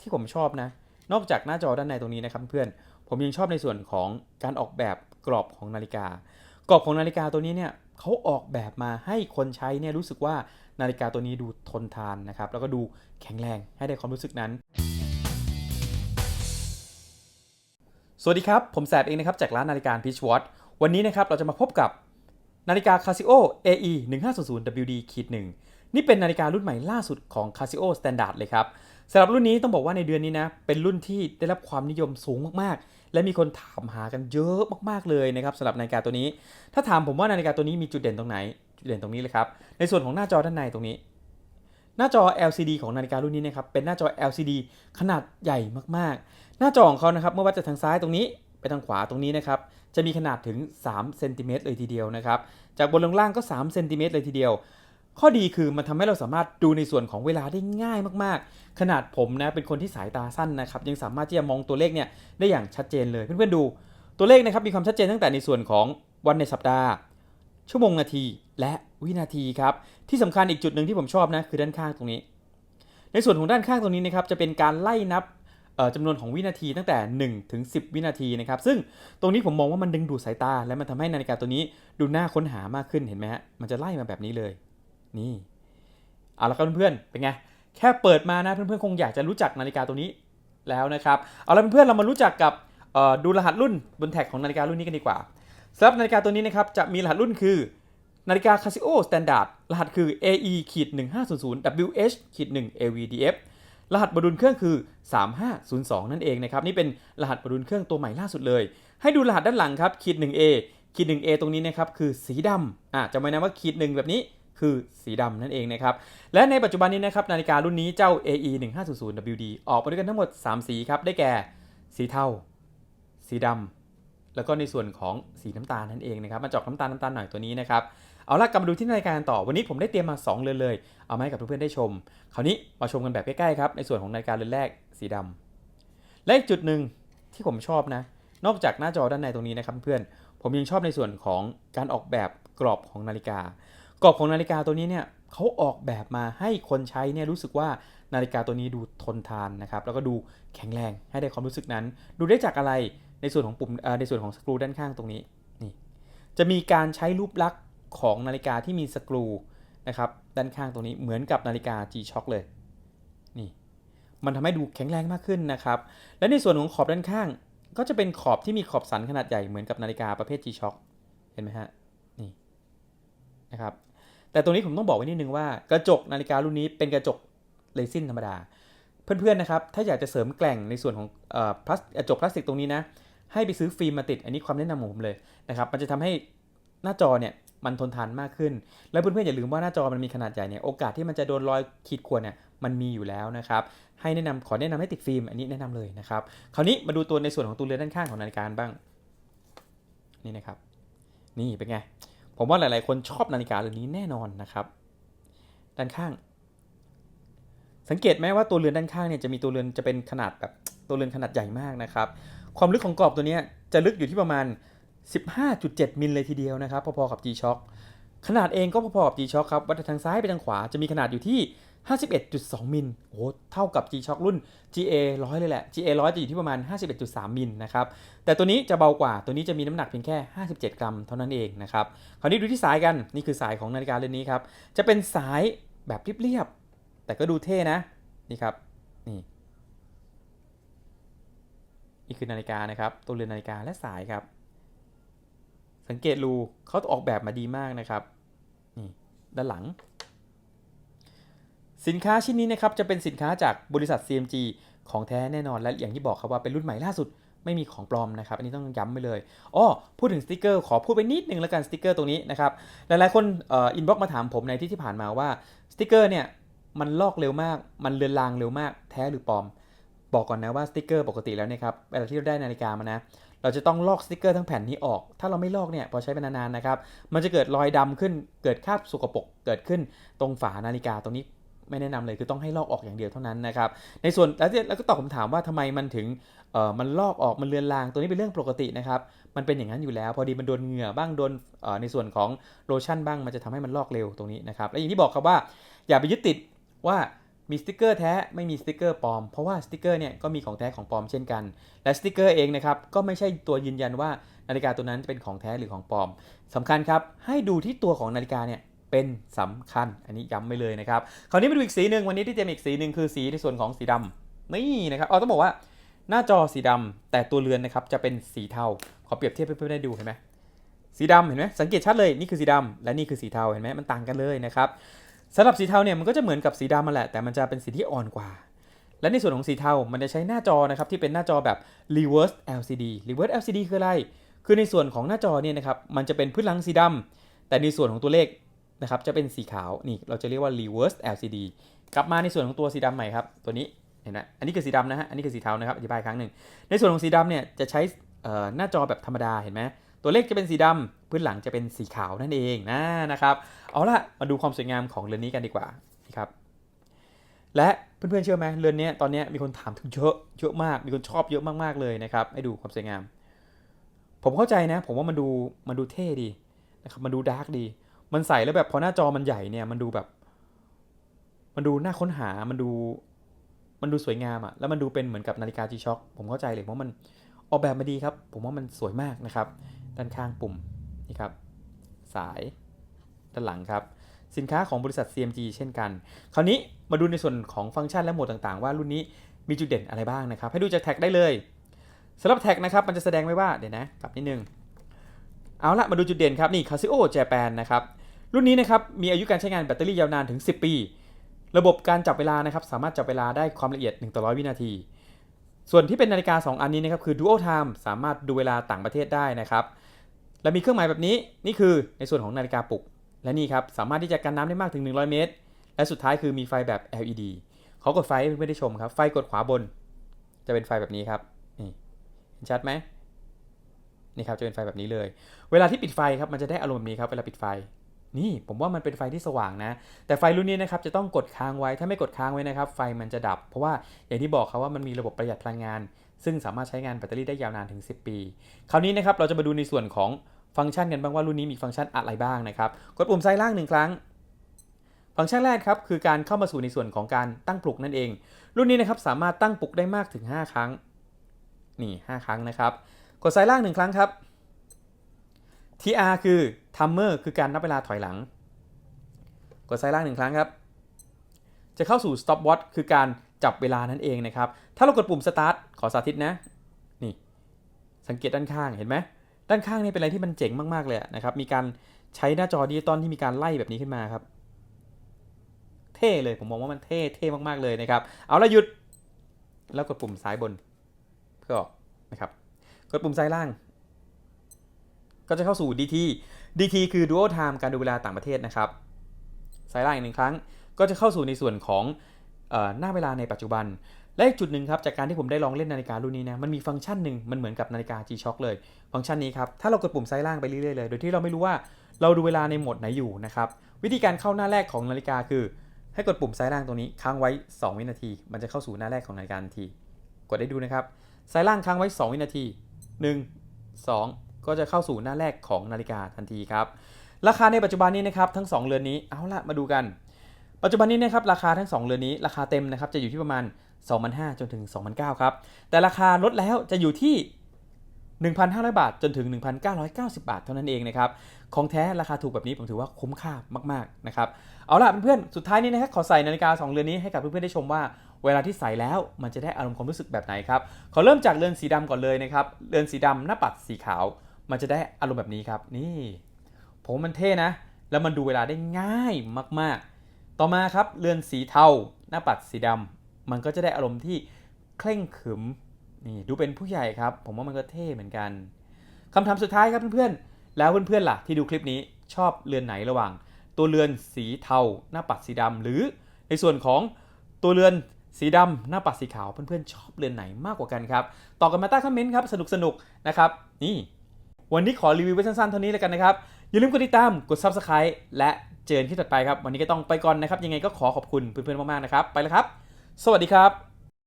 ที่ผมชอบนะ นอกจากหน้าจอด้านในตรงนี้นะครับเพื่อน ผมยังชอบในส่วนของการออกแบบกรอบของนาฬิกา กรอบของนาฬิกาตัวนี้เนี่ยเขาออกแบบมาให้คนใช้เนี่ยรู้สึกว่านาฬิกาตัวนี้ดูทนทานนะครับ แล้วก็ดูแข็งแรงให้ได้ความรู้สึกนั้น สวัสดีครับ ผมแสบเองนะครับ จากร้านนาฬิกา Peach Watch วันนี้นะครับเราจะมาพบกับนาฬิกา Casio AE 1500 WD ขีดหนึ่ง นี่เป็นนาฬิการุ่นใหม่ล่าสุดของ Casio Standard เลยครับสำหรับรุ่นนี้ต้องบอกว่าในเดือนนี้นะ เป็นรุ่นที่ได้รับความนิยมสูงมากๆ และมีคนถามหากันเยอะมากๆเลยนะครับสำหรับนาฬิกาตัวนี้ ถ้าถามผมว่านาฬิกาตัวนี้มีจุดเด่นตรงไหน จุดเด่นตรงนี้เลยครับ ในส่วนของหน้าจอด้านในตรงนี้ หน้าจอ LCD ของนาฬิการุ่นนี้นะครับ เป็นหน้าจอ LCD ขนาดใหญ่มากๆ หน้าจอของเขานะครับ เมื่อวัดจากทางซ้ายตรงนี้ไปทางขวาตรงนี้นะครับ จะมีขนาดถึง3เซนติเมตรเลยทีเดียวนะครับ จากบนลงล่างก็3เซนติเมตรเลยทีเดียว ข้อดีคือมันทำให้เราสามารถดูในส่วนของเวลาได้ง่ายมากๆ ขนาดผมนะเป็นคนที่สายตาสั้นนะครับยังสามารถที่จะมองตัวเลขเนี่ยได้อย่างชัดเจนเลย เพื่อนๆดูตัวเลขนะครับมีความชัดเจนตั้งแต่ในส่วนของวันในสัปดาห์ ชั่วโมงนาทีและวินาทีครับที่สำคัญอีกจุดหนึ่งที่ผมชอบนะคือด้านข้างตรงนี้ ในส่วนของด้านข้างตรงนี้นะครับจะเป็นการไล่นับจำนวนของวินาทีตั้งแต่ 1 ถึง 10 วินาทีนะครับ ซึ่งตรงนี้ผมมองว่ามันดึงดูดสายตา และมันทำให้นาฬิกาตัวนี้ดูน่าค้นหามากขึ้นเห็นไหมฮะมันจะไล่มาแบบนี้เลย นี่เอาละครับเพื่อนๆเป็นไงแค่เปิดมานะเพื่อนๆคงอยากจะรู้จักนาฬิกาตัวนี้แล้วนะครับเอาละเพื่อนๆเรามารู้จักกับดูรหัสรุ่นบนแท็กของนาฬิการุ่นนี้กันดีกว่าสำหรับนาฬิกาตัวนี้นะครับจะมีรหัสรุ่นคือนาฬิกา Casio Standard รหัสคือ AE ขีด1500 WH ขีด1 AVDF รหัสบดุลเครื่องคือ 3502 นั่นเองนะครับนี่เป็นรหัสบดุลเครื่องตัวใหม่ล่าสุดเลย ให้ดูรหัสด้านหลังครับขีด 1A ขีด 1A ตรงนี้นะครับคือสีดำอะจำไว้นะว่าขีด 1 แบบนี้ คือสีดำนั่นเองนะครับ และในปัจจุบันนี้นะครับนาฬิการุ่นนี้เจ้า AE 1500 WD ออกมาด้วยกันทั้งหมด 3 สีครับ ได้แก่ สีเทา สีดำ แล้วก็ในส่วนของสีน้ำตาลนั่นเองนะครับ มาเจอกน้ำตาลน้ำตาลหน่อยตัวนี้นะครับ เอาล่ะกลับมาดูที่นาฬิกาต่อ วันนี้ผมได้เตรียมมา 2 เรือนเลย เอามาให้กับเพื่อนๆได้ชม คราวนี้มาชมกันแบบใกล้ๆครับ ในส่วนของนาฬิกาเรือนแรก สีดำ และอีกจุดหนึ่งที่ผมชอบนะ นอกจากหน้าจอด้านในตรงนี้นะครับเพื่อนผมยังชอบในส่วนของการออกแบบกรอบของนาฬิกา กรอบของนาฬิกาตัวนี้เนี่ยเขาออกแบบมาให้คนใช้เนี่ยรู้สึกว่านาฬิกาตัวนี้ดูทนทานนะครับ แล้วก็ดูแข็งแรงให้ได้ความรู้สึกนั้น ดูได้จากอะไรในส่วนของปุ่มในส่วนของสกรูด้านข้างตรงนี้นี่จะมีการใช้รูปลักษณ์ของนาฬิกาที่มีสกรูนะครับด้านข้างตรงนี้เหมือนกับนาฬิกา G-Shock เลยนี่มันทำให้ดูแข็งแรงมากขึ้นนะครับ และในส่วนของขอบด้านข้าง ก็จะเป็นขอบที่มีขอบสันขนาดใหญ่เหมือนกับนาฬิกาประเภท G-Shock เห็นไหมฮะนี่นะครับ แต่ตรงนี้ผมต้องบอกไว้นิดนึงว่ากระจกนาฬิการุ่นนี้เป็นกระจกเรซินธรรมดา เพื่อนๆนะครับ ถ้าอยากจะเสริมแกล่งในส่วนของอพลาสกระจกพลาสติกตรงนี้นะ ให้ไปซื้อฟิล์มมาติด อันนี้ความแนะนำของผมเลยนะครับ มันจะทำให้หน้าจอเนี่ยมันทนทานมากขึ้น แล้วเพื่อนๆอย่าลืมว่าหน้าจอมันมีขนาดใหญ่เนี่ย โอกาสที่มันจะโดนรอยขีดข่วนเนี่ยมันมีอยู่แล้วนะครับ ให้แนะนำขอแนะนำให้ติดฟิล์มอันนี้แนะนำเลยนะครับ คราวนี้มาดูตัวในส่วนของตัวเรือนด้านข้างของนาฬิกาบ้าง นี่นะครับ นี่เป็นไง ผมว่าหลาย ๆ คนชอบนาฬิกาเรือนนี้แน่นอนนะครับ ด้านข้าง สังเกตไหมว่าตัวเรือนด้านข้างเนี่ยจะมีตัวเรือนจะเป็นขนาดแบบตัวเรือนขนาดใหญ่มากนะครับ ความลึกของกรอบตัวนี้จะลึกอยู่ที่ประมาณ 15.7 มิลเลยทีเดียวนะครับ พอ ๆ กับ G-Shock ขนาดเองก็พอๆกับ G-Shock ครับ วัดจาทางซ้ายไปทางขวาจะมีขนาดอยู่ที่ 51.2 มิลโอ้โหเท่ากับ G-Shock รุ่น GA 100 เลยแหละ GA 100 จะอยู่ที่ประมาณ 51.3 มิลนะครับ แต่ตัวนี้จะเบากว่า ตัวนี้จะมีน้ำหนักเพียงแค่ 57 กรัมเท่านั้นเองนะครับ คราวนี้ดูที่สายกัน นี่คือสายของนาฬิกาเรือนนี้ครับ จะเป็นสายแบบเรียบๆ แต่ก็ดูเท่นะ นี่ครับ นี่ นี่คือนาฬิกานะครับ ตัวเรือนนาฬิกาและสายครับ สังเกตรูเขาออกแบบมาดีมากนะครับ นี่ ด้านหลัง สินค้าชิ้นนี้นะครับจะเป็นสินค้าจากบริษัท CMG ของแท้แน่นอนและอย่างที่บอกครับว่าเป็นรุ่นใหม่ล่าสุดไม่มีของปลอมนะครับ อันนี้ต้องย้ำไปเลยอ้อพูดถึงสติกเกอร์ ขอพูดไปนิดนึงแล้วกันสติกเกอร์ตรงนี้นะครับ หลายๆคนอินบ็อกมาถามผมในที่ที่ผ่านมาว่าสติกเกอร์เนี่ยมันลอกเร็วมาก มันเลือนลางเร็วมาก แท้หรือปลอม บอกก่อนนะว่าสติกเกอร์ปกติแล้วนี่ยครับเวลาที่เราได้นาฬิกามานะ เราจะต้องลอกสติกเกอร์ทั้งแผ่นนี้ออก ถ้าเราไม่ลอกเนี่ยพอใช้ไปนานๆนะครับ มันจะเกิดรอยดำขึ้น เกิดคราบสกปรกเกิดขึ้นตรงฝานาฬิกาตรงนี้ ไม่แนะนำเลยคือต้องให้ลอกออกอย่างเดียวเท่านั้นนะครับในส่วนแล้วแล้วก็ตอบคำถามว่าทำไมมันถึงเออมันลอกออกมันเลือนลางตัวนี้เป็นเรื่องปกตินะครับมันเป็นอย่างนั้นอยู่แล้วพอดีมันโดนเหงื่อบ้างโดนเออในส่วนของโลชั่นบ้างมันจะทำให้มันลอกเร็วตรงนี้นะครับและอย่างที่บอกครับว่าอย่าไปยึดติดว่ามีสติกเกอร์แท้ไม่มีสติกเกอร์ปลอม เพราะว่าสติกเกอร์เนี่ยก็มีของแท้ของปลอมเช่นกัน และสติกเกอร์เองนะครับก็ไม่ใช่ตัวยืนยันว่านาฬิกาตัวนั้นเป็นของแท้หรือของปลอมสำคัญครับให้ดูที่ตัวของนาฬิกาเนี่ย เป็นสำคัญ อันนี้ย้ำไปเลยนะครับ คราวนี้มาดูอีกสีหนึ่งวันนี้ที่เตรียมอีกสีหนึ่งคือสีในส่วนของสีดำนี่นะครับเอาต้องบอกว่าหน้าจอสีดำแต่ตัวเรือนนะครับจะเป็นสีเทาขอเปรียบเทียบเพื่อนๆได้ดูเห็นไหมสีดำเห็นไหมสังเกตชัดเลยนี่คือสีดำและนี่คือสีเทาเห็นไหมมันต่างกันเลยนะครับสำหรับสีเทาเนี่ยมันก็จะเหมือนกับสีดำมาแหละแต่มันจะเป็นสีที่อ่อนกว่า และในส่วนของสีเทา มันจะใช้หน้าจอนะครับที่เป็นหน้าจอแบบ reverse LCD reverse LCD คืออะไร คือในส่วนของหน้าจอเนี่ยนะครับมันจะเป็นพื้นหลังสีดำแต่ในส่วนของตัวเลข นะครับจะเป็นสีขาวนี่เราจะเรียกว่า reverse LCD กลับมาในส่วนของตัวสีดำใหม่ครับตัวนี้เห็นไหมอันนี้คือสีดำนะฮะอันนี้คือสีเทานะครับอธิบายครั้งหนึ่งในส่วนของสีดำเนี่ยจะใช้หน้าจอแบบธรรมดาเห็นไหมตัวเลขจะเป็นสีดำพื้นหลังจะเป็นสีขาวนั่นเองนะนะครับเอาละมาดูความสวยงามของเรือนนี้กันดีกว่านี่ครับและเพื่อนๆเชื่อไหมเรือนนี้ตอนนี้มีคนถามถึงเยอะเยอะมากมีคนชอบเยอะมากๆเลยนะครับให้ดูความสวยงาม ผมเข้าใจนะ ผมว่ามันดูมันดูเท่ดีนะครับมันดูดาร์กดี มันใส่แล้วแบบพอหน้าจอมันใหญ่เนี่ยมันดูแบบ มันดูน่าค้นหามันดู มันดูสวยงามอะแล้วมันดูเป็นเหมือนกับนาฬิกา G-Shock ผมเข้าใจเลยเพราะมันออกแบบมาดีครับ ผมว่ามันสวยมากนะครับ ด้านข้างปุ่มนี่ครับ สายด้านหลังครับ สินค้าของบริษัท CMG เช่นกัน คราวนี้มาดูในส่วนของฟังก์ชันและโหมดต่างๆ ว่ารุ่นนี้มีจุดเด่นอะไรบ้างนะครับ ให้ดูจากแท็กได้เลยสำหรับแท็กนะครับ มันจะแสดงไว้ว่าเดี๋ยวนะกลับนิดนึง เอาละมาดูจุดเด่นครับ นี่ Casio Japan นะครับ รุ่นนี้นะครับมีอายุการใช้งานแบตเตอรี่ยาวนานถึง 10 ปี ระบบการจับเวลานะครับสามารถจับเวลาได้ความละเอียด1ต่อ100วินาที ส่วนที่เป็นนาฬิกา 2 อันนี้นะครับคือ Dual Time สามารถดูเวลาต่างประเทศได้นะครับและมีเครื่องหมายแบบนี้นี่คือในส่วนของนาฬิกาปลุก และนี่ครับสามารถที่จะกันน้ำได้มากถึง 100 เมตร และสุดท้ายคือมีไฟแบบ LED เขากดไฟให้เพื่อนๆได้ชมครับไฟกดขวาบน จะเป็นไฟแบบนี้ครับนี่เห็นชัดไหมนี่ครับจะเป็นไฟแบบนี้เลย เวลาที่ปิดไฟครับมันจะได้อารมณ์แบบนี้ครับเวลาปิดไฟ นี่ผมว่ามันเป็นไฟที่สว่างนะ แต่ไฟรุ่นนี้นะครับจะต้องกดค้างไว้ถ้าไม่กดค้างไว้นะครับ ไฟมันจะดับ เพราะว่าอย่างที่บอกครับว่ามันมีระบบประหยัดพลังงาน ซึ่งสามารถใช้งานแบตเตอรี่ได้ยาวนานถึง 10 ปี คราวนี้นะครับเราจะมาดูในส่วนของฟังก์ชันกันบ้างว่ารุ่นนี้มีฟังก์ชันอะไรบ้างนะครับกดปุ่มซ้ายล่างหนึ่งครั้ง ฟังก์ชันแรกครับคือการเข้ามาสู่ในส่วนของการตั้งปลุกนั่นเอง รุ่นนี้นะครับสามารถตั้งปลุกได้มากถึง 5 ครั้งนี่5ครั้งนะครับกดซ้ายล่างหนึ่งครั้งครับ TR คือ timer คือการนับเวลาถอยหลัง กดซ้ายล่างหนึ่งครั้งครับ จะเข้าสู่ stop watch คือการจับเวลานั่นเองนะครับ ถ้าเรากดปุ่ม start ขอสาธิตนะ นี่ สังเกตด้านข้างเห็นไหม ด้านข้างนี่เป็นอะไรที่มันเจ๋งมาก ๆ เลยนะครับ มีการใช้หน้าจอดิจิตอลที่มีการไล่แบบนี้ขึ้นมาครับ เท่เลย ผมมองว่ามันเท่เท่มากๆเลยนะครับ เอาละหยุด แล้วกดปุ่มซ้ายบนเพื่อออกนะครับ กดปุ่มซ้ายล่าง ก็จะเข้าสู่ DT DT คือ Dual Time การดูเวลาต่างประเทศนะครับซ้ายล่างอีกหนึ่งครั้งก็จะเข้าสู่ในส่วนของอหน้าเวลาในปัจจุบัน และอีกจุดหนึ่งครับจากการที่ผมได้ลองเล่นนาฬิการุ่นนี้นะมันมีฟังก์ชันหนึ่งมันเหมือนกับนาฬิกา G-Shock เลย ฟังก์ชันนี้ครับถ้าเรากดปุ่มซ้ายล่างไปเรื่อยๆเลย โดยที่เราไม่รู้ว่าเราดูเวลาในโหมดไหนอยู่นะครับวิธีการเข้าหน้าแรกของนาฬิกาคือ ให้กดปุ่มซ้ายล่างตรงนี้ค้างไว้ 2 วินาที มันจะเข้าสู่หน้าแรกของนาฬิกาทันที กดได้ดูนะครับซ้ายล่างค้างไว้ 2 วินาที 1 2 ก็จะเข้าสู่หน้าแรกของนาฬิกาทันทีครับ ราคาในปัจจุบันนี้นะครับทั้ง 2 เรือนนี้เอาละมาดูกัน ปัจจุบันนี้นะครับราคาทั้ง 2 เรือนนี้ราคาเต็มนะครับจะอยู่ที่ประมาณ 2,500จนถึง2,900ครับแต่ราคาลดแล้วจะอยู่ที่1,500 บาทจนถึง 1,990 บาทเท่านั้นเองนะครับ ของแท้ราคาถูกแบบนี้ผมถือว่าคุ้มค่ามากๆนะครับ เอาล่ะเพื่อนๆ สุดท้ายนี้นะครับขอใส่นาฬิกา 2 เรือนนี้ให้กับเพื่อนๆ ได้ชมว่าเวลาที่ใส่แล้วมันจะได้อารมณ์ความรู้สึกแบบไหนครับ ขอเริ่มจากเรือนสีดำก่อนเลยนะครับ เรือนสีดำหน้าปัดสีขาว มันจะได้อารมณ์แบบนี้ครับ นี่ผมมันเท่นะ แล้วมันดูเวลาได้ง่ายมากๆ ต่อมาครับเรือนสีเทา หน้าปัดสีดำมันก็จะได้อารมณ์ที่เคร่งขรึมนี่ดูเป็นผู้ใหญ่ครับ ผมว่ามันก็เท่เหมือนกันคำถามสุดท้ายครับเพื่อนๆ แล้วเพื่อนๆล่ะที่ดูคลิปนี้ชอบเรือนไหนระหว่าง ตัวเรือนสีเทา หน้าปัดสีดำหรือในส่วนของตัวเรือนสีดำหน้าปัดสีขาวเพื่อนๆชอบเรือนไหนมากกว่ากันครับตอบกันมาใต้คอมเมนต์ครับสนุกๆนะครับนี่ วันนี้ขอรีวิวไว้สั้นๆเท่านี้แล้วกันนะครับ อย่าลืมกดติดตาม กด Subscribe และเจอกันที่ถัดไปครับ วันนี้ก็ต้องไปก่อนนะครับ ยังไงก็ขอขอบคุณเพื่อนๆมากๆนะครับ ไปแล้วครับ สวัสดีครับ